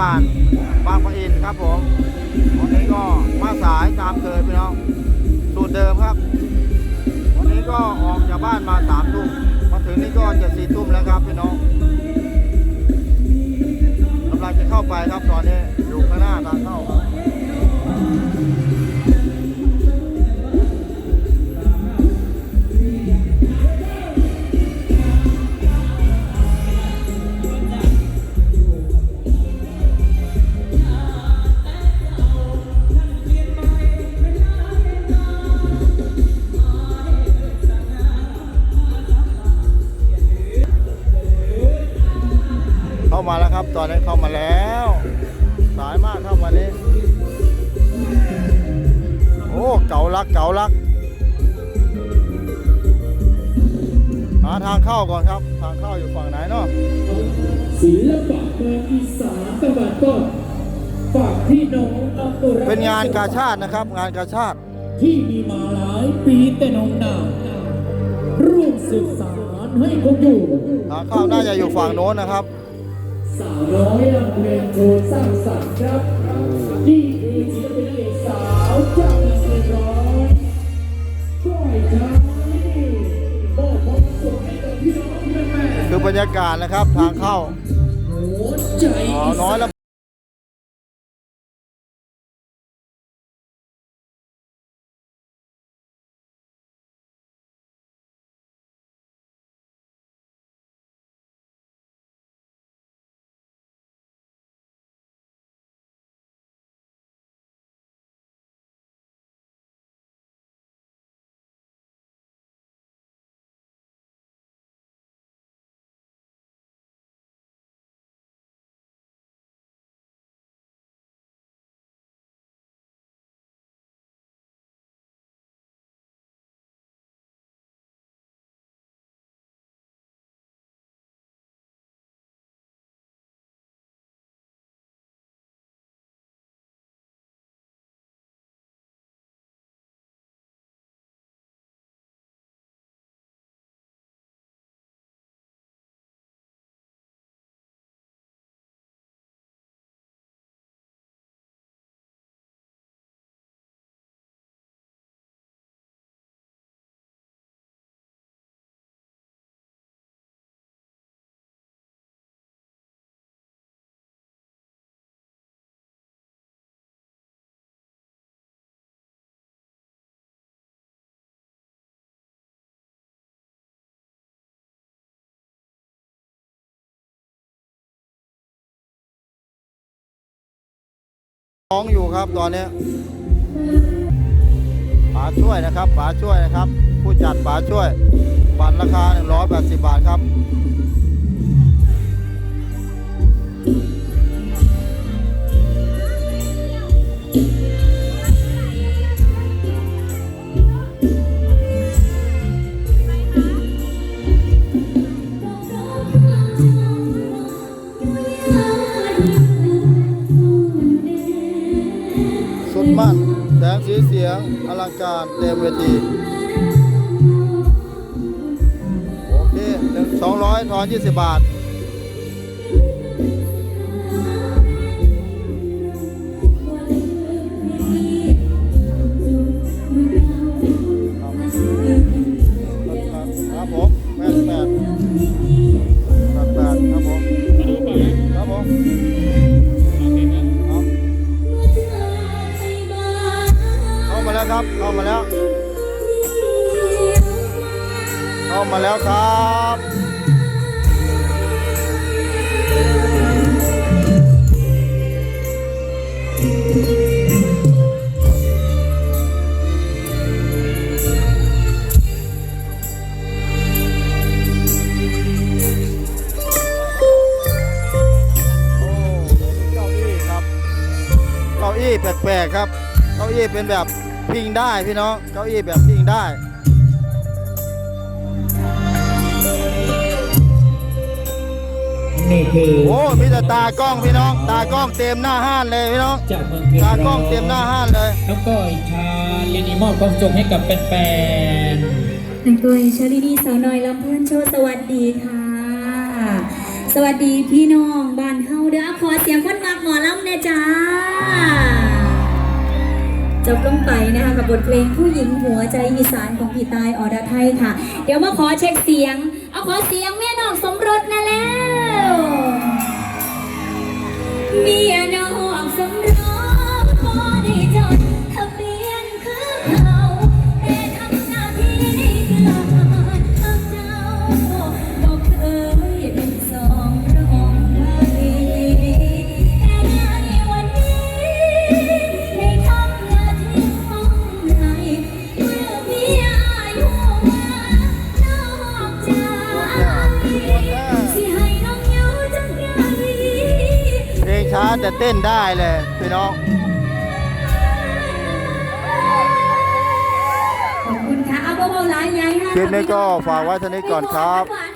บานบางปะอินครับผมวันนี้ก็มาสายตามเคยพี่น้องสูตรเดิมครับ วันนี้ก็ออกจากบ้านมาสามทุ่มมาถึงนี่ก็จะสี่ทุ่มแล้วครับพี่น้องกำลังจะเข้าไปครับตอนนี้อยู่ข้างหน้าทางเข้าเข้า ครับ ตอนนี้เข้ามาแล้ว สายมากครับวันนี้ โอ้เก๋าลักเก๋าลัก หาทางเข้าก่อนครับ ทางเข้าอยู่ฝั่งไหนเนาะศิลปะเมืองอีสานตะวันตกฝากพี่น้องอำเภอเป็นงานกาชาตินะครับ งานกาชาติ ที่มีมาหลายปีแต่นมนานร่วมสืบสารให้คงอยู่ทางเข้าน่าจะอยู่ฝั่งโน้นนะครับ สาวน้อยลำเพลินโชว์สร้างสรรค์ครับนี่คือศิลปินนางเอกสาวจากนางเอกร้อยช่วยใช้มอบความสุขให้กับพี่น้องแม่ๆคือบรรยากาศนะครับทางเข้าหัวใจอ๋อน้อยแล้ว ร้องอยู่ครับตอนนี้ป๋าช่วยนะครับป๋าช่วยนะครับ ผู้จัดป๋าช่วยบัตรราคา 180 บาทครับีเสียงอลังการเต็มเวทีโอเคหนึ่งสองร้อยทอนยี่สิบบาท แล้วครับ เข้ามาแล้ว เข้ามาแล้วครับโอ้เก้าอี้ครับเก้าอี้แปลกๆครับ เก้าอี้เป็นแบบ พิงได้พี่น้องเก้าอี้แบบพิงได้นี่คือโอ้มีแต่ตากล้องพี่น้อง ตากล้องเต็มหน้าห้านเลยพี่น้องจากเมืองเพชรตากล้องเต็มหน้าห้านเลยแล้วก็อิชาเรยนนีมอบความสุขให้กับแฟนแต่งตัวชาลินีสาวน้อยลำเพื่อนโชว์สวัสดีค่ะ สวัสดีพี่น้องบ้านเฮาเด้อขอเสียงคนมักหมอลำแน่จ้า จบลงไปนะคะกับบทเพลงผู้หญิงหัวใจอีสานของพี่ตายอรไทยค่ะ เดี๋ยวมาขอเช็คเสียง เอาขอเสียงแม่น้องสมรส ลงช้าแต่เต้นได้เลยพี่น้อง ขอบคุณค่ะเอาเบาๆหลายยายคลิปนี้ก็ฝากไว้เท่านี้ก่อนครับ หวาน